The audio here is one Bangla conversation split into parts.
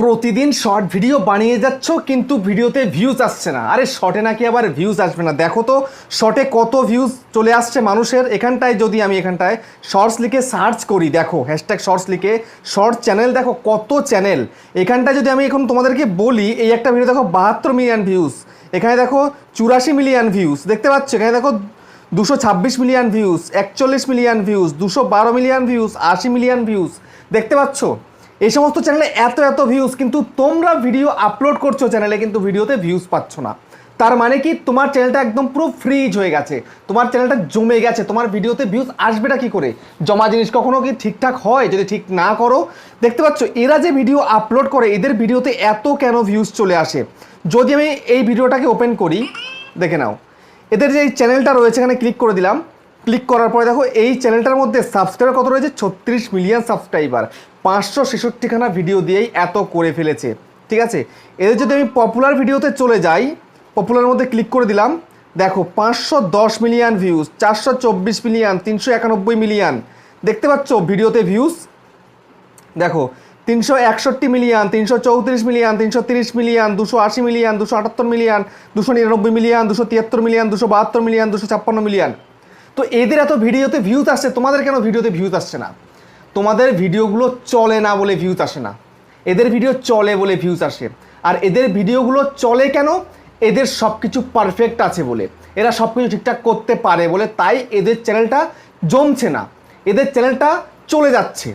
প্রতিদিন শর্ট ভিডিও বানিয়ে যাচ্ছ, কিন্তু ভিডিওতে ভিউজ আসছে না। আরে, শর্টে নাকি আবার ভিউজ আসবে না। দেখো তো, শর্টে কত ভিউজ চলে আসছে মানুষের এখানটায়, যদি আমি এখানটায় শর্টস লিখে সার্চ করি, দেখো হ্যাশট্যাগ শর্টস লিখে শর্ট চ্যানেল দেখো কত চ্যানেল এখানটায় যদি আমি এখন তোমাদেরকে বলি, এই একটা ভিডিও দেখো, বাহাত্তর মিলিয়ন ভিউজ এখানে দেখো চুরাশি মিলিয়ন ভিউজ দেখতে পাচ্ছ? এখানে দেখো দুশো ছাব্বিশ মিলিয়ন ভিউজ একচল্লিশ মিলিয়ন ভিউজ দুশো বারো মিলিয়ন ভিউজ আশি মিলিয়ন ভিউজ দেখতে পাচ্ছ? এই সমস্ত চ্যানেলে এত এত ভিউজ কিন্তু তোমরা ভিডিও আপলোড করছ চ্যানেলে কিন্তু ভিডিওতে ভিউজ পাচ্ছ না। তার মানে কি? তোমার চ্যানেলটা একদম পুরো ফ্রিজ হয়ে গেছে। তোমার চ্যানেলটা জমে গেছে। তোমার ভিডিওতে ভিউজ আসবেটা কি করে? জমা জিনিস কখনো কি ঠিকঠাক হয়? যদি ঠিক না করো, দেখতে পাচ্ছ, এরা যে ভিডিও আপলোড করে, এদের ভিডিওতে এত কেন ভিউজ চলে আসে? যদি আমি এই ভিডিওটাকে ওপেন করি, দেখে নাও। এদের যে চ্যানেলটা রয়েছে, এখানে ক্লিক করে দিলাম। ক্লিক করার পরে দেখো, এই চ্যানেলটার মধ্যে সাবস্ক্রাইবার কত রয়েছে? ছত্রিশ মিলিয়ন সাবস্ক্রাইবার পাঁচশো ছেষট্টিখানা ভিডিও দিয়েই এত করে ফেলেছে। ঠিক আছে? এদের যদি আমি পপুলার ভিডিওতে চলে যাই পপুলার মধ্যে ক্লিক করে দিলাম, দেখো, পাঁচশো দশ মিলিয়ন ভিউজ চারশো চব্বিশ মিলিয়ন তিনশো একানব্বই মিলিয়ন দেখতে পাচ্ছ ভিডিওতে ভিউজ দেখো, তিনশো একষট্টি মিলিয়ন তিনশো চৌত্রিশ মিলিয়ন তিনশো তিরিশ মিলিয়ন দুশো আশি মিলিয়ন দুশো আটাত্তর মিলিয়ন দুশো নিরানব্বই মিলিয়ন দুশো তিয়াত্তর মিলিয়ন দুশো বাহাত্তর মিলিয়ন দুশো ছাপ্পান্ন মিলিয়ন তো এদের এত ভিডিওতে ভিউজ আসছে, তোমাদের কেন ভিডিওতে ভিউজ আসছে না? তোমাদের ভিডিওগুলো চলে না বলে ভিউজ আসে না। এদের ভিডিও চলে বলে ভিউজ আসে। আর এদের ভিডিওগুলো চলে কেন? এদের সব কিছু পারফেক্ট আছে বলে। এরা সব কিছু ঠিকঠাক করতে পারে বলে, তাই এদের চ্যানেলটা জমছে না। এদের চ্যানেলটা চলে যাচ্ছে।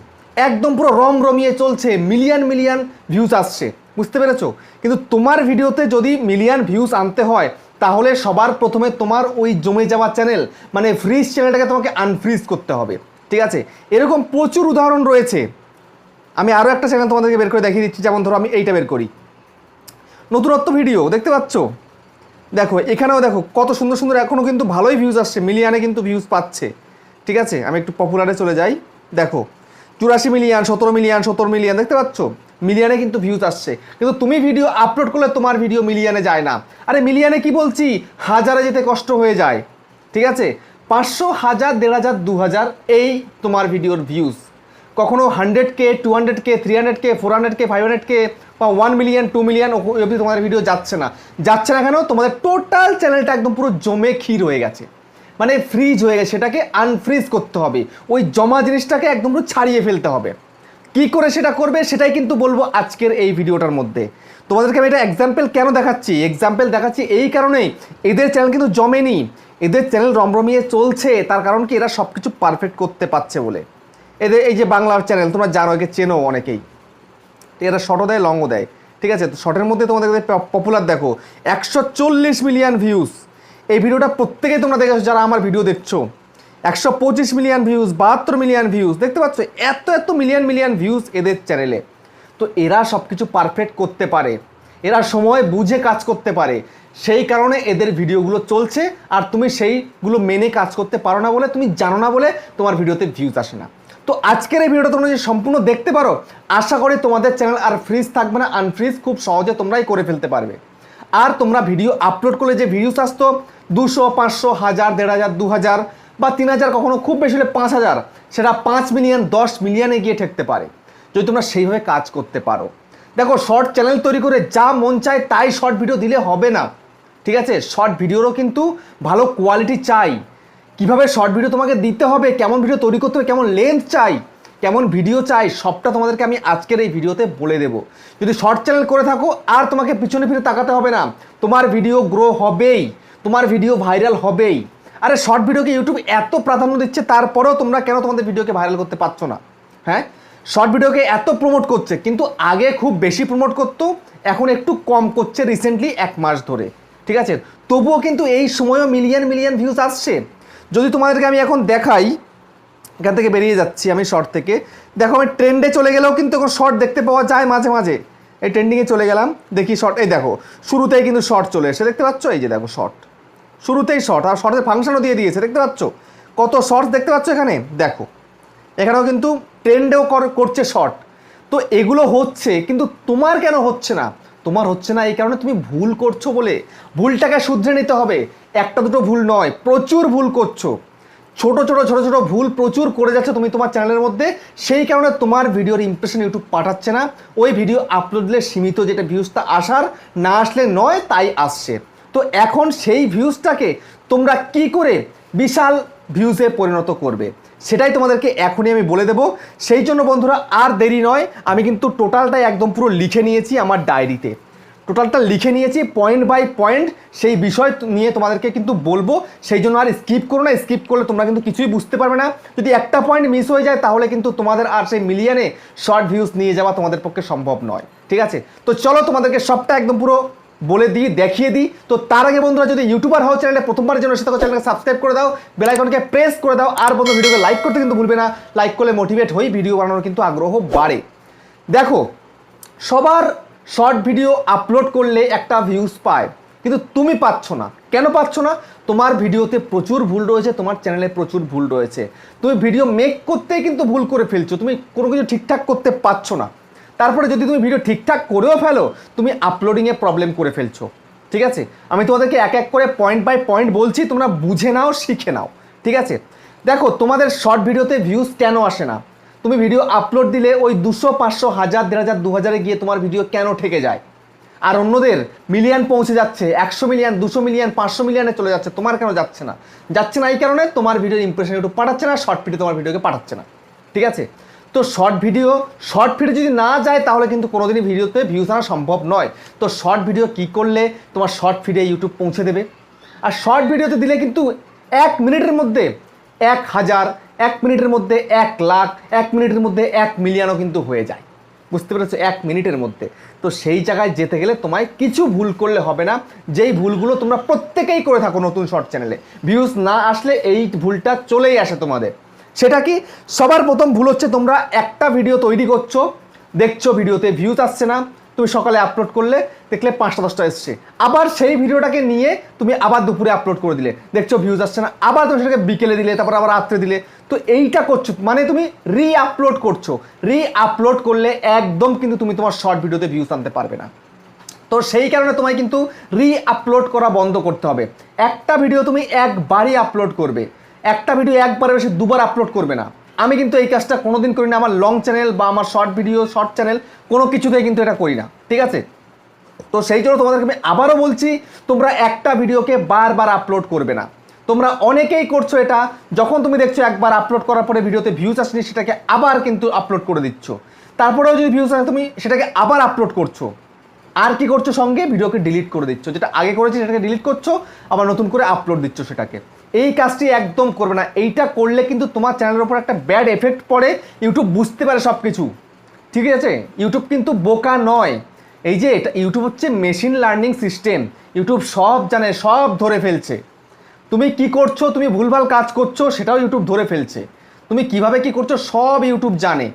একদম পুরো রং রমিয়ে চলছে। মিলিয়ন মিলিয়ন ভিউজ আসছে। বুঝতে পেরেছ? কিন্তু তোমার ভিডিওতে যদি মিলিয়ন ভিউজ আনতে হয় তাহলে সবার প্রথমে তোমার ওই জমে যাওয়া চ্যানেল মানে ফ্রিজ চ্যানেলটাকে তোমাকে আনফ্রিজ করতে হবে, ঠিক আছে? এরকম প্রচুর উদাহরণ রয়েছে। আমি আরও একটা চ্যানেল তোমাদেরকে বের করে দেখিয়ে দিচ্ছি, যেমন ধরো আমি এইটা বের করি। নতুনত্ব ভিডিও দেখতে পাচ্ছ? দেখো, এখানেও দেখো, কত সুন্দর সুন্দর এখনও কিন্তু ভালোই ভিউজ আসছে মিলিয়ানে কিন্তু ভিউজ পাচ্ছে, ঠিক আছে? আমি একটু পপুলারে চলে যাই। দেখো, চুরাশি মিলিয়ন সতেরো মিলিয়ন সত্তর মিলিয়ন দেখতে পাচ্ছ? মিলিয়নে কিন্তু ভিউজ আসছে। কিন্তু তুমি ভিডিও আপলোড করলে তোমার ভিডিও মিলিয়নে যায় না। আরে মিলিয়নে কি বলছি? হাজারে যেতে কষ্ট হয়ে যায়। ঠিক আছে? পাঁচশো হাজার, দেড় হাজার, দু হাজার এই তোমার ভিডিওর ভিউজ কখনো hundred K two hundred K three hundred K four hundred K five hundred K বা ওয়ান মিলিয়ন টু মিলিয়ন অবধি তোমাদের ভিডিও যাচ্ছে না। যাচ্ছে না কেন? তোমাদের টোটাল চ্যানেলটা একদম পুরো জমে ক্ষীর হয়ে গেছে। মানে ফ্রিজ হয়ে গেছে। সেটাকে আনফ্রিজ করতে হবে। ওই জমা জিনিসটাকে একদম পুরো ছাড়িয়ে ফেলতে হবে। কি করে সেটা করবে সেটাই কিন্তু বলব আজকের এই ভিডিওটার মধ্যে। তোমাদেরকে আমি এটা এক্সাম্পল কেন দেখাচ্ছি? এক্সাম্পল দেখাচ্ছি এই কারণেই। এদের চ্যানেল কিন্তু জমেনি। এদের চ্যানেল রমরমিয়ে চলছে। তার কারণ কি এরা সব কিছু পারফেক্ট করতে পারছে বলে। এদের এই যে বাংলার চ্যানেল তোমরা জানো, একে চেনো অনেকেই। এরা শর্টও দেয় লংও দেয়। ঠিক আছে? তো শর্টের মধ্যে তোমাদের পপুলার দেখো, একশো চল্লিশ মিলিয়ন ভিউজ এই ভিডিওটা প্রত্যেকেই তোমরা দেখেছ যারা আমার ভিডিও দেখছ। একশো পঁচিশ মিলিয়ন ভিউজ বাহাত্তর মিলিয়ন ভিউজ দেখতে পাচ্ছ, এত এত মিলিয়ন মিলিয়ন ভিউজ এদের চ্যানেলে তো এরা সব কিছু পারফেক্ট করতে পারে। এরা সময় বুঝে কাজ করতে পারে। সেই কারণে এদের ভিডিওগুলো চলছে, আর তুমি সেইগুলো মেনে কাজ করতে পারো না বলে, তুমি জানো না বলে তোমার ভিডিওতে ভিউজ আসে না। তো আজকের এই ভিডিওটা তোমরা যদি সম্পূর্ণ দেখতে পারো, আশা করি তোমাদের চ্যানেল আর ফ্রিজ থাকবে না আনফ্রিজ খুব সহজে তোমরাই করে ফেলতে পারবে। আর তোমরা ভিডিও আপলোড করলে যে ভিউজ আসতো, দুশো, পাঁচশো, হাজার, দেড় হাজার, দু হাজার বা তিন হাজার কখনো খুব বেশি হলে পাঁচ হাজার, সেটা পাঁচ মিলিয়ন, দশ মিলিয়নে গিয়ে ঠেকতে পারে। যদি তোমরা সেইভাবে কাজ করতে পারো। দেখো শর্ট চ্যানেল তৈরি করে যা মন চায় তাই শর্ট ভিডিও দিলে হবে না। ঠিক আছে? শর্ট ভিডিওরও কিন্তু ভালো কোয়ালিটি চাই। কীভাবে শর্ট ভিডিও তোমাকে দিতে হবে, কেমন ভিডিও তৈরি করতে হবে, কেমন লেন্থ চাই, কেমন ভিডিও চাই, সবটা তোমাদেরকে আমি আজকের এই ভিডিওতে বলে দেবো। যদি শর্ট চ্যানেল করে থাকো, আর তোমাকে পিছনে ফিরে তাকাতে হবে না। তোমার ভিডিও গ্রো হবেই। তোমার ভিডিও ভাইরাল হবেই। আরে শর্ট ভিডিওকে ইউটিউব এত প্রাধান্য দিচ্ছে, তারপরেও তোমরা কেন তোমাদের ভিডিওকে ভাইরাল করতে পারছ না? হ্যাঁ? শর্ট ভিডিওকে এত প্রমোট করছে, কিন্তু আগে খুব বেশি প্রমোট করতো, এখন একটু কম করছে রিসেন্টলি এক মাস ধরে, ঠিক আছে? তবুও কিন্তু এই সময়ও মিলিয়ন মিলিয়ন ভিউজ আসছে। যদি তোমাদেরকে আমি এখন দেখাই, এখান থেকে বেরিয়ে যাচ্ছি আমি শর্ট থেকে। দেখো, আমি ট্রেন্ডে চলে গেলেও কিন্তু এখন শর্ট দেখতে পাওয়া যায় মাঝে মাঝে। এই ট্রেন্ডিংয়ে চলে গেলাম, দেখি শর্ট এই দেখো, শুরুতেই কিন্তু শর্ট চলে এসে দেখতে পাচ্ছ? এই যে দেখো শর্ট শুরুতেই শর্ট আর শর্টের ফাংশনও দিয়ে দিয়েছে, দেখতে পাচ্ছ? কত শর্টস দেখতে পাচ্ছ এখানে? দেখো। এখানেও কিন্তু ট্রেন্ডেও করছে শর্ট তো এগুলো হচ্ছে, কিন্তু তোমার কেন হচ্ছে না? তোমার হচ্ছে না এই কারণে তুমি ভুল করছ বলে। ভুলটাকে শুধরে নিতে হবে। একটা দুটো ভুল নয়, প্রচুর ভুল করছ। ছোট ছোট ছোট ছোট ভুল প্রচুর করে যাচ্ছে তুমি তোমার চ্যানেলের মধ্যে। সেই কারণে তোমার ভিডিওর ইমপ্রেশন ইউটিউব পাঠাচ্ছে না। ওই ভিডিও আপলোড দিলে সীমিত যেটা ভিউজটা আসার, না আসলে নয়, তাই আসছে। তো এখন সেই ভিউজটাকে তোমরা কি করে বিশাল ভিউজে পরিণত করবে? সেটাই তোমাদেরকে এখনই আমি বলে দেবো। সেই জন্য বন্ধুরা, আর দেরি নয়, আমি কিন্তু টোটালটাই একদম পুরো লিখে নিয়েছি আমার ডায়েরিতে টোটালটা লিখে নিয়েছি পয়েন্ট বাই পয়েন্ট সেই বিষয় নিয়ে তোমাদেরকে কিন্তু বলব। সেই জন্য আর স্কিপ করো না স্কিপ করলে তোমরা কিন্তু কিছুই বুঝতে পারবে না। যদি একটা পয়েন্ট মিস হয়ে যায়, তাহলে কিন্তু তোমাদের আর সেই মিলিয়নে শর্ট ভিউজ নিয়ে যাওয়া তোমাদের পক্ষে সম্ভব নয়। ঠিক আছে? তো চলো তোমাদেরকে সবটা একদম পুরো বলে দিই, দেখিয়ে দিই। তো তার আগে বন্ধুরা, যদি ইউটিউবার হও চ্যানেলে প্রথমবার জন্য সেটা চ্যানেলকে সাবস্ক্রাইব করে দাও বেলাইকনকে প্রেস করে দাও, আর বন্ধু ভিডিওকে লাইক করতে কিন্তু ভুলবে না। লাইক করলে মোটিভেট হই ভিডিও বানানোর কিন্তু আগ্রহ বাড়ে। দেখো, সবার শর্ট ভিডিও আপলোড করলে একটা ভিউজ পায়, কিন্তু তুমি পাচ্ছ না। কেন পাচ্ছ না? তোমার ভিডিওতে প্রচুর ভুল রয়েছে, তোমার চ্যানেলে প্রচুর ভুল রয়েছে। তুমি ভিডিও মেক করতেই কিন্তু ভুল করে ফেলছো, তুমি কোনো কিছু ঠিকঠাক করতে পারছ না। তারপরে যদি তুমি ভিডিও ঠিকঠাক করেও ফেলো, তুমি আপলোডিংয়ে প্রবলেম করে ফেলছো। ঠিক আছে? আমি তোমাদেরকে এক এক করে পয়েন্ট বাই পয়েন্ট বলছি, তোমরা বুঝে নাও, শিখে নাও। ঠিক আছে? দেখো, তোমাদের শর্ট ভিডিওতে ভিউজ কেন আসে না? তুমি ভিডিও আপলোড দিলে ওই দুশো, পাঁচশো, হাজার, দেড় হাজার, দু হাজারে গিয়ে তোমার ভিডিও কেন ঠেকে যায়? আর অন্যদের মিলিয়ন পৌঁছে যাচ্ছে, একশো মিলিয়ন দুশো মিলিয়ন পাঁচশো মিলিয়নে চলে যাচ্ছে, তোমার কেন যাচ্ছে না? যাচ্ছে না এই কারণে তোমার ভিডিওর ইমপ্রেশন একটু পাঠাচ্ছে না শর্ট ভিডিও তোমার ভিডিওকে পাঠাচ্ছে না। ঠিক আছে? তো শর্ট ভিডিও শর্ট ভিডিও যদি না যায়, তাহলে কিন্তু কোনোদিনই ভিডিওতে ভিউজ আনা সম্ভব নয়। তো শর্ট ভিডিও কি করলে? তোমার শর্ট ভিডিও ইউটিউব পৌঁছে দেবে। আর শর্ট ভিডিওতে দিলে কিন্তু এক মিনিটের মধ্যে এক হাজার, এক মিনিটের মধ্যে এক লাখ, এক মিনিটের মধ্যে এক মিলিয়নও কিন্তু হয়ে যায়। বুঝতে পেরেছ? এক মিনিটের মধ্যে। তো সেই জায়গায় যেতে গেলে তোমায় কিছু ভুল করলে হবে না। যেই ভুলগুলো তোমরা প্রত্যেকেই করে থাকো নতুন শর্ট চ্যানেলে ভিউজ না আসলে এই ভুলটা চলেই আসে তোমাদের। সেটা কি? সবার প্রথম ভুল হচ্ছে তোমরা একটা ভিডিও তৈরি করছ, দেখছ ভিডিওতে ভিউজ আসছে না, তুমি সকালে আপলোড করলে, দেখলে পাঁচটা দশটা এসছে। আবার সেই ভিডিওটাকে নিয়ে তুমি আবার দুপুরে আপলোড করে দিলে, দেখছ ভিউজ আসছে না, আবার তুমি সেটাকে বিকেলে দিলে, তারপর আবার রাত্রে দিলে। তো এইটা করছ মানে তুমি রি আপলোড করছ। রি আপলোড করলে একদম কিন্তু তুমি তোমার শর্ট ভিডিওতে ভিউজ আনতে পারবে না। তো সেই কারণে তোমায় কিন্তু রি আপলোড করা বন্ধ করতে হবে। একটা ভিডিও তুমি একবারই আপলোড করবে। একটা ভিডিও একবারে বেশি দুবার আপলোড করবে না। আমি কিন্তু এই কাজটা কোনোদিন করি না আমার লং চ্যানেল বা আমার শর্ট ভিডিও শর্ট চ্যানেল কোনো কিছুতেই কিন্তু এটা করি না, ঠিক আছে? তো সেই জন্য তোমাদেরকে আমি আবারও বলছি, তোমরা একটা ভিডিওকে বারবার আপলোড করবে না। তোমরা অনেকেই করছ এটা, যখন তুমি দেখছ একবার আপলোড করার পরে ভিডিওতে ভিউজ আসেনি, সেটাকে আবার কিন্তু আপলোড করে দিচ্ছ। তারপরেও যদি ভিউজ আসে, তুমি সেটাকে আবার আপলোড করছ। আর কি করছ সঙ্গে? ভিডিওকে ডিলিট করে দিচ্ছ, যেটা আগে করেছি সেটাকে ডিলিট করছ, আবার নতুন করে আপলোড দিচ্ছ সেটাকে। এই কাজটি একদম করবে না। এইটা করলে কিন্তু তোমার চ্যানেলের উপর একটা ব্যাড এফেক্ট পড়ে ইউটিউব বুঝতে পারে সব কিছু ঠিক আছে? ইউটিউব কিন্তু বোকা নয়। এই যে এটা ইউটিউব হচ্ছে মেশিন লার্নিং সিস্টেম ইউটিউব সব জানে, সব ধরে ফেলছে। তুমি কি করছ? তুমি ভুলভাল কাজ করছ, সেটাও ইউটিউব ধরে ফেলছে। তুমি কীভাবে কি করছ? সব ইউটিউব জানে।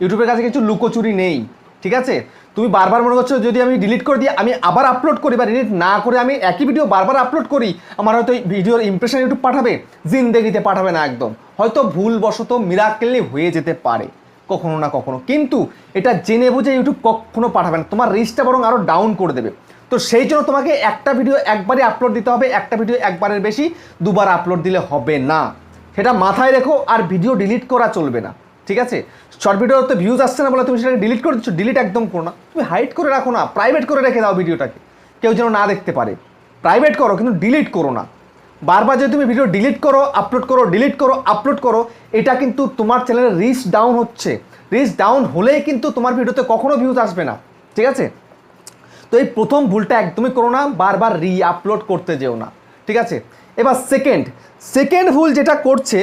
ইউটিউবের কাছে কিছু লুকোচুরি নেই। ঠিক আছে? তুমি বারবার মনে করছ যদি আমি ডিলিট করে দিই আমি আবার আপলোড করি বা ডিলিট না করে আমি একই ভিডিও বারবার আপলোড করি, আমার হয়তো ভিডিওর ইমপ্রেশন ইউটিউব পাঠাবে, জিন্দেগিতে পাঠাবে না একদম। হয়তো ভুলবশত মিরাকেলি হয়ে যেতে পারে, কখনো না কখনো। কিন্তু এটা জেনে বুঝে ইউটিউব কখনো পাঠাবে না। তোমার রিচটা বরং আরও ডাউন করে দেবে। তো সেই জন্য তোমাকে একটা ভিডিও একবারই আপলোড দিতে হবে, একটা ভিডিও একবারের বেশি দুবার আপলোড দিলে হবে না। সেটা মাথায় রেখো আর ভিডিও ডিলিট করা চলবে না। ঠিক আছে? শর্ট ভিডিওতে ভিউজ আসছে না বলে তুমি সেটাকে ডিলিট করে দিচ্ছ ডিলিট একদম করো না। তুমি হাইড করে রাখো না প্রাইভেট করে রেখে দাও ভিডিওটাকে। কেউ যেন না দেখতে পারে। প্রাইভেট করো, কিন্তু ডিলিট করো না। বারবার যদি তুমি ভিডিও ডিলিট করো আপলোড করো ডিলিট করো আপলোড করো, এটা কিন্তু তোমার চ্যানেলের রিচ ডাউন হচ্ছে। রিচ ডাউন হলেই কিন্তু তোমার ভিডিওতে কখনো ভিউজ আসবে না। ঠিক আছে? তো এই প্রথম ভুলটা একদমই করো না, বারবার রি আপলোড করতে যেও না। ঠিক আছে? এবার সেকেন্ড সেকেন্ড ভুল যেটা করছে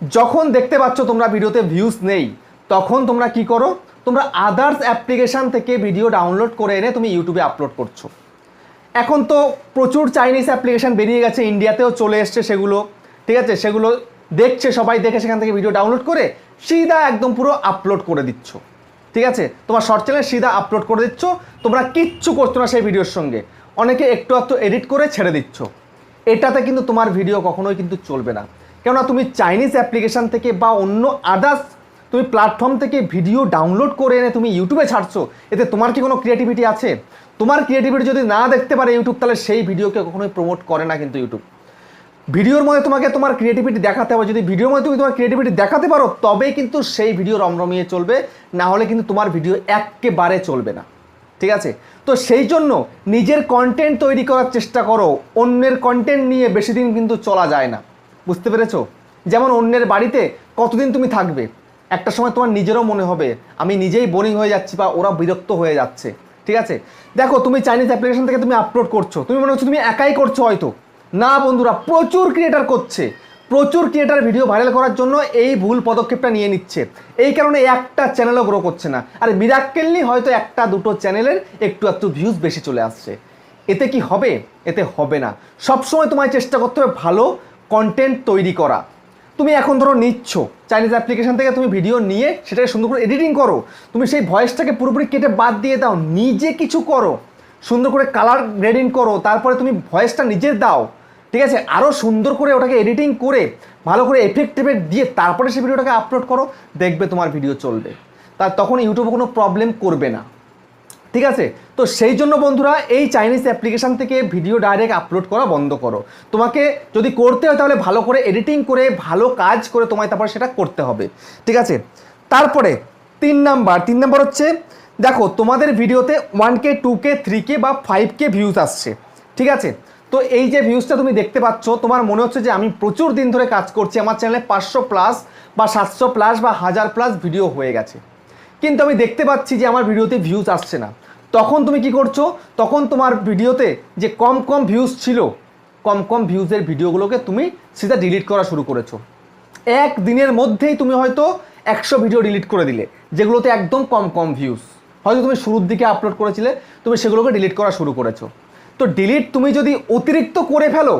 যখন দেখতে পাচ্ছ তোমরা ভিডিওতে ভিউজ নেই, তখন তোমরা কি করো? তোমরা আদার্স অ্যাপ্লিকেশান থেকে ভিডিও ডাউনলোড করে এনে তুমি ইউটিউবে আপলোড করছ। এখন তো প্রচুর চাইনিজ অ্যাপ্লিকেশান বেরিয়ে গেছে ইন্ডিয়াতেও চলে এসছে সেগুলো, ঠিক আছে? সেগুলো দেখছে, সবাই দেখে সেখান থেকে ভিডিও ডাউনলোড করে সিধা একদম পুরো আপলোড করে দিচ্ছ, ঠিক আছে? তোমার শর্ট চ্যানেল সিধা আপলোড করে দিচ্ছ, তোমরা কিচ্ছু করছ না সেই ভিডিওর সঙ্গে। অনেকে একটু একটু এডিট করে ছেড়ে দিচ্ছ। এটাতে কিন্তু তোমার ভিডিও কখনোই কিন্তু চলবে না। কেননা তুমি চাইনিজ অ্যাপ্লিকেশান থেকে বা অন্য আদার্স তুমি প্ল্যাটফর্ম থেকে ভিডিও ডাউনলোড করে এনে তুমি ইউটিউবে ছাড়ছো, এতে তোমার কি কোনো ক্রিয়েটিভিটি আছে? তোমার ক্রিয়েটিভিটি যদি না দেখতে পারে ইউটিউব তাহলে সেই ভিডিওকে কখনোই প্রমোট করে না কিন্তু ইউটিউব ভিডিওর মধ্যে তোমাকে তোমার ক্রিয়েটিভিটি দেখাতে হবে। যদি ভিডিওর মধ্যে তুমি তোমার ক্রিয়েটিভিটি দেখাতে পারো, তবেই কিন্তু সেই ভিডিও রমরমিয়ে চলবে, না হলে কিন্তু তোমার ভিডিও একেবারে চলবে না। ঠিক আছে? তো সেই জন্য নিজের কন্টেন্ট তৈরি করার চেষ্টা করো, অন্যের কন্টেন্ট নিয়ে বেশি দিন কিন্তু চলা যায় না। বুঝতে পেরেছ? যেমন অন্যের বাড়িতে কতদিন তুমি থাকবে? একটা সময় তোমার নিজেরও মনে হবে। আমি নিজেই বোরিং হয়ে যাচ্ছি বা ওরা বিরক্ত হয়ে যাচ্ছে। ঠিক আছে? দেখো, তুমি চাইনিজ অ্যাপ্লিকেশন থেকে তুমি আপলোড করছ। তুমি মনে হচ্ছে তুমি একাই করছ হয়তো। না, বন্ধুরা, প্রচুর ক্রিয়েটার করছে। প্রচুর ক্রিয়েটার ভিডিও ভাইরাল করার জন্য এই ভুল পদক্ষেপটা নিয়ে নিচ্ছে। এই কারণে একটা চ্যানেলও গ্রো করছে না। আর মিরাক্কেলনি হয়তো একটা, দুটো চ্যানেলের একটু একটু ভিউজ বেশি চলে আসছে। এতে কি হবে? এতে হবে না। সবসময় তোমায় চেষ্টা করতে হবে ভালো কন্টেন্ট তৈরি করা। তুমি এখন ধরো নিচ্ছ চাইনিজ অ্যাপ্লিকেশন থেকে তুমি ভিডিও নিয়ে সেটাকে সুন্দর করে এডিটিং করো। তুমি সেই ভয়েসটাকে পুরোপুরি কেটে বাদ দিয়ে দাও, নিজে কিছু করো। সুন্দর করে কালার গ্রেডিং করো, তারপরে তুমি ভয়েসটা নিজের দাও। ঠিক আছে? আরও সুন্দর করে ওটাকে এডিটিং করে, ভালো করে এফেক্ট টেফেক্ট দিয়ে তারপরে সেই ভিডিওটাকে আপলোড করো, দেখবে তোমার ভিডিও চলবে। তার তখন ইউটিউবে কোনো প্রবলেম করবে না। ঠিক আছে? তো সেই জন্য বন্ধুরা, এই চাইনিজ অ্যাপ্লিকেশান থেকে ভিডিও ডাইরেক্ট আপলোড করা বন্ধ করো। তোমাকে যদি করতে হয় তাহলে ভালো করে এডিটিং করে, ভালো কাজ করে তোমায় তারপরে সেটা করতে হবে। ঠিক আছে? তারপরে তিন নাম্বার তিন নাম্বার হচ্ছে, দেখো, তোমাদের ভিডিওতে one K two K three K বা ফাইভ কে ভিউজ আসছে। ঠিক আছে? তো এই যে ভিউজটা তুমি দেখতে পাচ্ছ, তোমার মনে হচ্ছে যে আমি প্রচুর দিন ধরে কাজ করছি, আমার চ্যানেলে পাঁচশো প্লাস বা সাতশো প্লাস বা হাজার প্লাস ভিডিও হয়ে গেছে। কিন্তু আমি দেখতে পাচ্ছি যে আমার ভিডিওতে ভিউজ আসছে না। তখন তুমি কি করছ? তখন তোমার ভিডিওতে যে কম কম ভিউজ ছিল, কম কম ভিউজের ভিডিওগুলোকে তুমি সিধা ডিলিট করা শুরু করেছ। এক দিনের মধ্যেই তুমি হয়তো একশো ভিডিও ডিলিট করে দিলে, যেগুলোতে একদম কম কম ভিউজ হয়তো তুমি শুরুর দিকে আপলোড করেছিলে, তুমি সেগুলোকে ডিলিট করা শুরু করেছ। তো ডিলিট তুমি যদি অতিরিক্ত করে ফেলো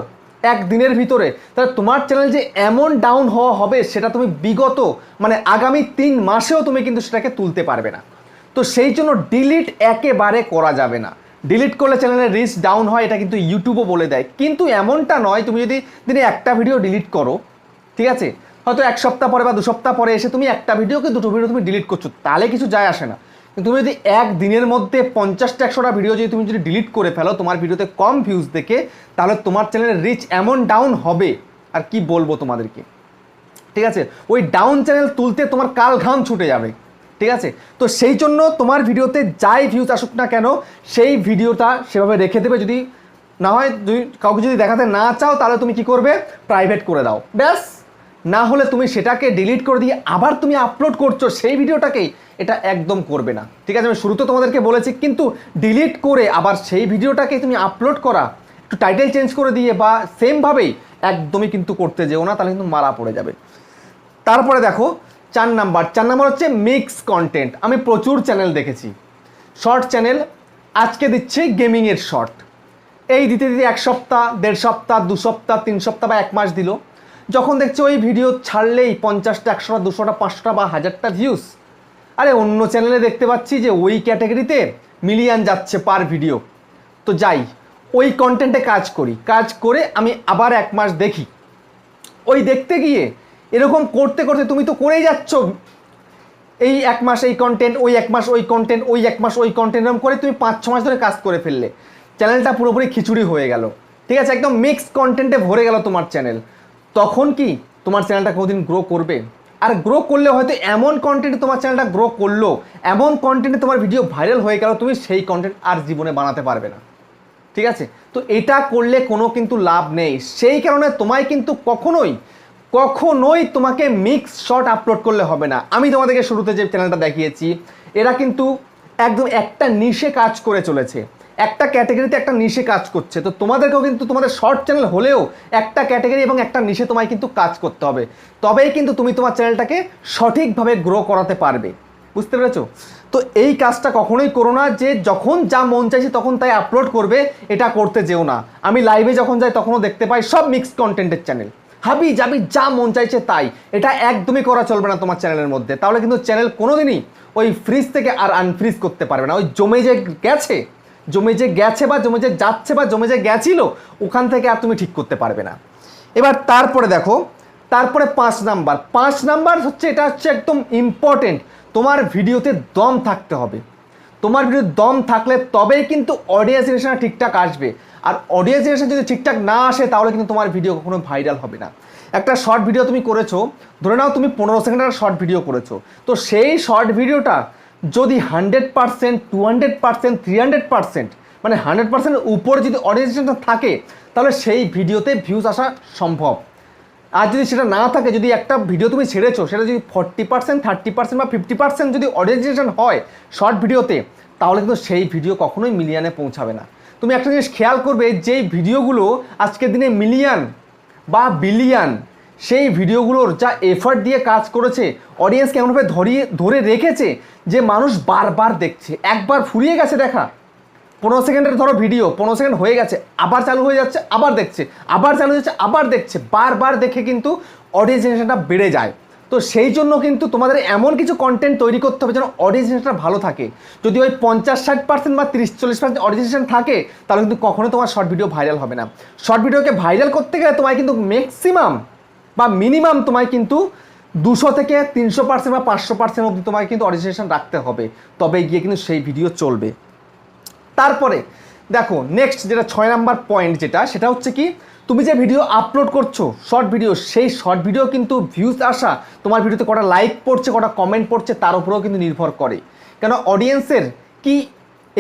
এক দিনের ভিতরে। তাহলে তোমার চ্যানেল যে এমন ডাউন হওয়া হবে, সেটা তুমি বিগত মানে আগামী তিন মাসেও তুমি কিন্তু সেটাকে তুলতে পারবে না। তো সেই জন্য ডিলিট একেবারে করা যাবে না। ডিলিট করলে চ্যানেলের রিচ ডাউন হয়, এটা কিন্তু ইউটিউবও বলে দেয়। কিন্তু এমনটা নয়, তুমি যদি দিনে একটা ভিডিও ডিলিট করো, ঠিক আছে? হয়তো এক সপ্তাহ পরে বা দু সপ্তাহ পরে এসে তুমি একটা ভিডিওকে দুটো ভিডিও তুমি ডিলিট করছ, তাহলে কিছু যায় আসে না। তুমি যদি এক দিনের মধ্যে পঞ্চাশটা, একশোটা ভিডিও যদি তুমি যদি ডিলিট করে ফেলো তোমার ভিডিওতে কম ভিউজ দেখে, তাহলে তোমার চ্যানেলের রিচ এমন ডাউন হবে। আর কি বলব তোমাদেরকে? ঠিক আছে? ওই ডাউন চ্যানেল তুলতে তোমার কাল ঘাম ছুটে যাবে। ঠিক আছে? তো সেই জন্য তোমার ভিডিওতে যাই ভিউজ আসুক না কেন, সেই ভিডিওটা সেভাবে রেখে দেবে যদি না হয়, যদি কাউকে যদি দেখাতে না চাও, তাহলে তুমি কি করবে? প্রাইভেট করে দাও। ব্যাস! না হলে তুমি সেটাকে ডিলিট করে দিয়ে আবার তুমি আপলোড করছ সেই ভিডিওটাকেই এটা একদম করবে না। ঠিক আছে, আমি শুরুতে তোমাদেরকে বলেছি, কিন্তু ডিলিট করে আবার সেই ভিডিওটাকে তুমি আপলোড করা, একটু টাইটেল চেঞ্জ করে দিয়ে বা সেমভাবেই একদমই কিন্তু করতে যেও না, তাহলে কিন্তু মারা পড়ে যাবে। তারপরে দেখো, চার নাম্বার চার নাম্বার হচ্ছে মিক্স কন্টেন্ট আমি প্রচুর চ্যানেল দেখেছি। শর্ট চ্যানেল আজকে দিচ্ছে গেমিংয়ের শর্ট এই দিতে দিতে এক সপ্তাহ, দেড় সপ্তাহ, দু সপ্তাহ, তিন সপ্তাহ বা এক মাস দিল। যখন দেখছে ওই ভিডিও ছাড়লেই পঞ্চাশটা, একশোটা, দুশোটা, পাঁচশোটা বা হাজারটা ভিউজ আরে, অন্য চ্যানেলে দেখতে পাচ্ছি যে ওই ক্যাটাগরিতে মিলিয়ন যাচ্ছে পার ভিডিও তো যাই, ওই কন্টেন্টে কাজ করি। কাজ করে আমি আবার এক মাস দেখি। ওই দেখতে গিয়ে এরকম করতে করতে তুমি তো করেই যাচ্ছ। এই এক মাস এই কন্টেন্ট ওই এক মাস ওই কন্টেন্ট ওই এক মাস ওই কন্টেন্ট এরকম করে তুমি পাঁচ ছ মাস ধরে কাজ করে ফেললে। চ্যানেলটা পুরোপুরি খিচুড়ি হয়ে গেল। ঠিক আছে, একদম মিক্সড কন্টেন্টে ভরে গেল তোমার চ্যানেল তখন কি তোমার চ্যানেলটা কোনোদিন গ্রো করবে? আর গ্রো করলে হয়তো এমন কন্টেন্টে তোমার চ্যানেলটা গ্রো করল, এমন কন্টেন্টে তোমার ভিডিও ভাইরাল হয়ে গেল, তুমি সেই কন্টেন্ট আর জীবনে বানাতে পারবে না। ঠিক আছে? তো এটা করলে কোনো কিন্তু লাভ নেই। সেই কারণে তোমায় কিন্তু কখনোই কখনোই তোমাকে মিক্স শট আপলোড করলে হবে না। আমি তোমাদেরকে শুরুতে যে চ্যানেলটা দেখিয়েছি, এরা কিন্তু একদম একটা নিশে কাজ করে চলেছে। একটা ক্যাটাগরিতে একটা নিশে কাজ করছে। তো তোমাদেরকেও কিন্তু, তোমাদের শর্ট চ্যানেল হলেও একটা ক্যাটাগরি এবং একটা নিশে তোমায় কিন্তু কাজ করতে হবে। তবেই কিন্তু তুমি তোমার চ্যানেলটাকে সঠিকভাবে গ্রো করাতে পারবে। বুঝতে পেরেছ? তো এই কাজটা কখনোই করো না যে যখন যা মন চাইছে তখন তাই আপলোড করবে, এটা করতে যেও না। আমি লাইভে যখন যাই তখনও দেখতে পাই সব মিক্সড কন্টেন্টের চ্যানেল হাবি যাবি যা মন চাইছে তাই। এটা একদমই করা চলবে না তোমার চ্যানেলের মধ্যে। তাহলে কিন্তু চ্যানেল কোনোদিনই ওই ফ্রিজ থেকে আর আনফ্রিজ করতে পারবে না। ওই জমে যে গেছে জমে যে গেছে বা জমে যে যাচ্ছে বা জমে যে গেছিল, ওখান থেকে আর তুমি ঠিক করতে পারবে না। এবার তারপরে দেখো, তারপরে পাঁচ নাম্বার। পাঁচ নাম্বার হচ্ছে, এটা হচ্ছে একদম ইম্পর্টেন্ট তোমার ভিডিওতে দম থাকতে হবে। তোমার ভিডিও দম থাকলে তবেই কিন্তু অডিয়েন্স জেনারেশন ঠিকঠাক আসবে। আর অডিয়েন্স জেনারেশন যদি ঠিকঠাক না আসে, তাহলে কিন্তু তোমার ভিডিও কখনো ভাইরাল হবে না। একটা শর্ট ভিডিও তুমি করেছ, ধরে নাও তুমি পনেরো সেকেন্ডের শর্ট ভিডিও করেছ। তো সেই শর্ট ভিডিওটা যদি hundred percent, two hundred percent, three hundred percent মানে হান্ড্রেড পার্সেন্টের উপরে যদি অডিয়েন্স থাকে, তাহলে সেই ভিডিওতে ভিউজ আসা সম্ভব। আর যদি সেটা না থাকে, যদি একটা ভিডিও তুমি ছেড়েছো, সেটা যদি ফর্টি পার্সেন্ট থার্টি পার্সেন্ট বা ফিফটি পার্সেন্ট যদি অডিয়েন্সেশন হয় শর্ট ভিডিওতে তাহলে কিন্তু সেই ভিডিও কখনোই মিলিয়নে পৌঁছাবে না। তুমি একটা জিনিস খেয়াল করবে, যেই ভিডিওগুলো আজকের দিনে মিলিয়ন বা বিলিয়ন সেই ভিডিওগুলোর যা এফার্ট দিয়ে কাজ করেছে অডিয়েন্সকে এমনভাবে ধরিয়ে ধরে রেখেছে যে মানুষ বারবার দেখছে, একবার ফুরিয়ে গেছে দেখা। পনেরো সেকেন্ডের ধরো ভিডিও পনেরো সেকেন্ড হয়ে গেছে, আবার চালু হয়ে যাচ্ছে, আবার দেখছে, আবার চালু হয়ে যাচ্ছে, আবার দেখছে, বারবার দেখে কিন্তু অডিয়েন্স জেনারেশনটা বেড়ে যায়। তো সেই জন্য কিন্তু তোমাদের এমন কিছু কন্টেন্ট তৈরি করতে হবে যেন অডিয়েন্স জেনারেশনটা ভালো থাকে। যদি ওই পঞ্চাশ ষাট পার্সেন্ট বা তিরিশ চল্লিশ পার্সেন্ট অডিয়েন্স থাকে, তাহলে কিন্তু কখনো তোমার শর্ট ভিডিও ভাইরাল হবে না। শর্ট ভিডিওকে ভাইরাল করতে গেলে তোমায় কিন্তু ম্যাক্সিমাম বা মিনিমাম তোমায় কিন্তু দুশো থেকে তিনশো পার্সেন্ট বা পাঁচশো পার্সেন্ট অবধি তোমায় কিন্তু অডিয়েন্স রাখতে হবে। তবে গিয়ে কিন্তু সেই ভিডিও চলবে। তারপরে, দেখো নেক্সট যেটা ছয় নাম্বার পয়েন্ট যেটা, সেটা হচ্ছে কি, তুমি যে ভিডিও আপলোড করছ শর্ট ভিডিও সেই শর্ট ভিডিও কিন্তু ভিউজ আসা, তোমার ভিডিওতে কটা লাইক পড়ছে, কটা কমেন্ট পড়ছে, তার উপরেও কিন্তু নির্ভর করে। কেন? অডিয়েন্সের কি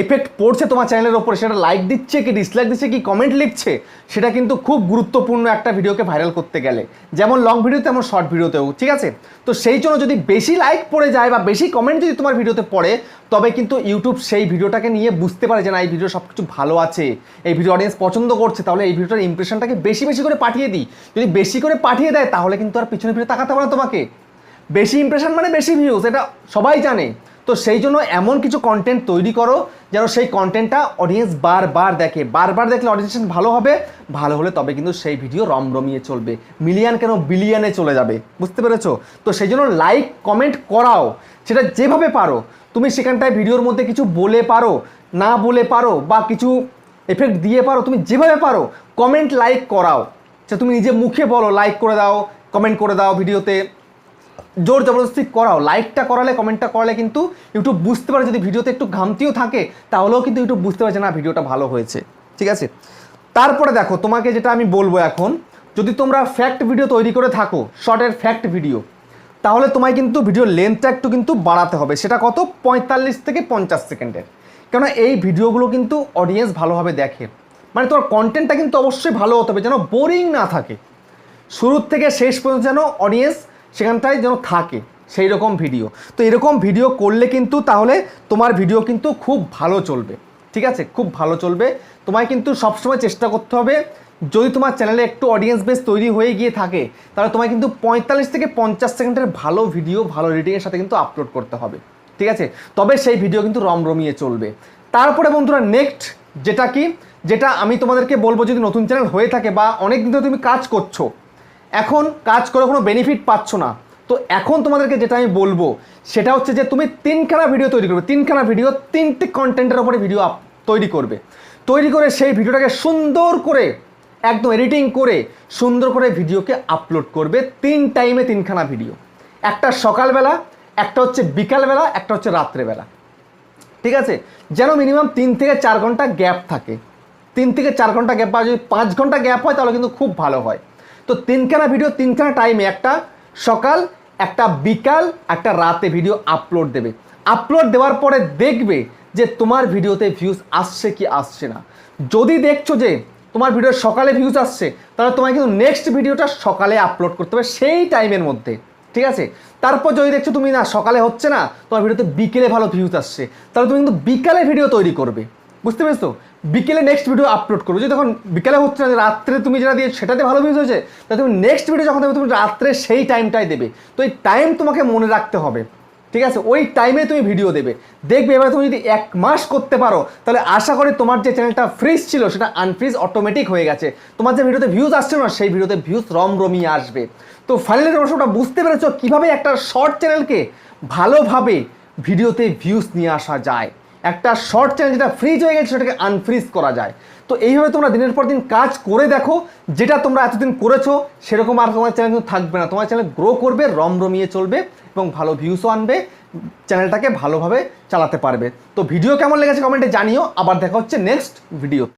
এফেক্ট পড়ছে তোমার চ্যানেলের ওপরে, সেটা লাইক দিচ্ছে কি ডিসলাইক দিচ্ছে কি কমেন্ট লিখছে, সেটা কিন্তু খুব গুরুত্বপূর্ণ একটা ভিডিওকে ভাইরাল করতে গেলে। যেমন লং ভিডিও তেমন শর্ট ভিডিওতেও ঠিক আছে? তো সেই জন্য যদি বেশি লাইক পড়ে যায় বা বেশি কমেন্ট যদি তোমার ভিডিওতে পড়ে, তবে কিন্তু ইউটিউব সেই ভিডিওটাকে নিয়ে বুঝতে পারে যে না, এই ভিডিও সব কিছু ভালো আছে, এই ভিডিও অডিয়েন্স পছন্দ করছে, তাহলে এই ভিডিওটার ইমপ্রেশনটাকে বেশি বেশি করে পাঠিয়ে দিই। যদি বেশি করে পাঠিয়ে দেয়, তাহলে কিন্তু আর পিছনে ফিরে তাকাতে পারে না তোমাকে। বেশি ইমপ্রেশন মানে বেশি ভিউজ এটা সবাই জানে। তো সেই জন্য এমন কিছু কন্টেন্ট তৈরি করো যেন সেই কন্টেন্টটা অডিয়েন্স বারবার দেখে। বারবার দেখলে অডিয়েন্স ভালো হবে, ভালো হলে তবে কিন্তু সেই ভিডিও রমরমিয়ে চলবে। মিলিয়ন কেন বিলিয়নে চলে যাবে, বুঝতে পেরেছ? তো সেই জন্য লাইক কমেন্ট করাও। সেটা যেভাবে পারো। তুমি সেখানটায় ভিডিওর মধ্যে কিছু বলে পারো, না বলে পারো বা কিছু এফেক্ট দিয়ে পারো, তুমি যেভাবে পারো কমেন্ট লাইক করাও। সে তুমি নিজে মুখে বলো লাইক করে দাও কমেন্ট করে দাও ভিডিওতে জোর জবরদস্তি করাও লাইকটা করালে কমেন্টটা করালে কিন্তু ইউটিউব বুঝতে পারে, যদি ভিডিওতে একটু ঘামতিও থাকে, তাহলেও কিন্তু ইউটিউব বুঝতে পারছে না, ভিডিওটা ভালো হয়েছে। ঠিক আছে? তারপরে দেখো, তোমাকে যেটা আমি বলব এখন, যদি তোমরা ফ্যাক্ট ভিডিও তৈরি করে থাকো শর্টের ফ্যাক্ট ভিডিও তাহলে তোমায় কিন্তু ভিডিও লেন্থটা একটু কিন্তু বাড়াতে হবে। সেটা কত? পঁয়তাল্লিশ থেকে পঞ্চাশ সেকেন্ডের। কেননা এই ভিডিওগুলো কিন্তু অডিয়েন্স ভালোভাবে দেখে। মানে তোমার কন্টেন্টটা কিন্তু অবশ্যই ভালো হতে হবে, যেন বোরিং না থাকে। শুরুর থেকে শেষ পর্যন্ত যেন অডিয়েন্স সেখানটায় যেন থাকে সেই রকম ভিডিও তো এরকম ভিডিও করলে কিন্তু তাহলে তোমার ভিডিও কিন্তু খুব ভালো চলবে। ঠিক আছে? খুব ভালো চলবে। তোমায় কিন্তু সবসময় চেষ্টা করতে হবে, যদি তোমার চ্যানেলে একটু অডিয়েন্স বেস তৈরি হয়ে গিয়ে থাকে, তাহলে তোমায় কিন্তু পঁয়তাল্লিশ থেকে পঞ্চাশ সেকেন্ডের ভালো ভিডিও ভালো রেটিংয়ের সাথে কিন্তু আপলোড করতে হবে। ঠিক আছে? তবে সেই ভিডিও কিন্তু রমরমিয়ে চলবে। তারপরে বন্ধুরা নেক্সট যেটা কি? যেটা আমি তোমাদেরকে বলব, যদি নতুন চ্যানেল হয়ে থাকে বা অনেক দিন ধরে তুমি কাজ করছ এখন কাজ করে কোনো বেনিফিট পাচ্ছ না। তো এখন তোমাদেরকে যেটা আমি বলব, সেটা হচ্ছে যে তুমি তিনখানা ভিডিও তৈরি করবে। তিনখানা ভিডিও তিনটে কন্টেন্টের ওপরে ভিডিও আপ তৈরি করবে। তৈরি করে সেই ভিডিওটাকে সুন্দর করে, একদম এডিটিং করে, সুন্দর করে ভিডিওকে আপলোড করবে তিন টাইমে তিনখানা ভিডিও একটা সকালবেলা, একটা হচ্ছে বিকালবেলা, একটা হচ্ছে রাত্রেবেলা। ঠিক আছে? যেন মিনিমাম তিন থেকে চার ঘণ্টা গ্যাপ থাকে। তিন থেকে চার ঘণ্টা গ্যাপ বা যদি পাঁচ ঘণ্টা গ্যাপ হয়, তাহলে কিন্তু খুব ভালো হয়। তো তিনখানা ভিডিও তিনখানা টাইমে একটা সকাল, একটা বিকাল, একটা রাতে ভিডিও আপলোড দেবে। আপলোড দেওয়ার পরে দেখবে যে তোমার ভিডিওতে ভিউজ আসছে কি আসছে না। যদি দেখছ যে তোমার ভিডিও সকালে ভিউজ আসছে, তাহলে তোমায় কিন্তু নেক্সট ভিডিওটা সকালে আপলোড করতে হবে সেই টাইমের মধ্যে। ঠিক আছে? তারপর যদি দেখছ তুমি, না, সকালে হচ্ছে না, তোমার ভিডিওতে বিকেলে ভালো ভিউজ আসছে তাহলে তুমি কিন্তু বিকালে ভিডিও তৈরি করবে। বুঝতে পেরেছ? বিকেলে নেক্সট ভিডিও আপলোড করব। যদি তখন বিকেলে হচ্ছে না রাত্রে তুমি যেটা দিয়ে সেটাতে ভালো ভিউজ হয়েছে, তাহলে তুমি নেক্সট ভিডিও যখন দেবে, তুমি রাত্রে সেই টাইমটাই দেবে। তো এই টাইম তোমাকে মনে রাখতে হবে, ঠিক আছে? ওই টাইমে তুমি ভিডিও দেবে। দেখবে এবার তুমি যদি এক মাস করতে পারো, তাহলে আশা করি তোমার যে চ্যানেলটা ফ্রিজ ছিল, সেটা আনফ্রিজ অটোমেটিক হয়ে গেছে। তোমার যে ভিডিওতে ভিউজ আসছে না, সেই ভিডিওতে ভিউজ রমরমিয়ে আসবে। তো ফাইনালি তোমরা সবটা বুঝতে পেরেছ কীভাবে একটা শর্ট চ্যানেলকে ভালোভাবে ভিডিওতে ভিউজ নিয়ে আসা যায়। একটা শর্ট চ্যানেল যেটা ফ্রিজ হয়ে গেছে সেটাকে আনফ্রিজ করা যায়। তো এইভাবে তোমরা দিনের পর দিন কাজ করে দেখো, যেটা তোমরা এতদিন করেছ, সেরকম আর তোমার চ্যানেল থাকবে না। তোমার চ্যানেল গ্রো করবে, রমরমিয়ে চলবে এবং ভালো ভিউসও আনবে চ্যানেলটাকে ভালোভাবে চালাতে পারবে। তো ভিডিও কেমন লেগেছে কমেন্টে জানিও। আবার দেখা হচ্ছে নেক্সট ভিডিও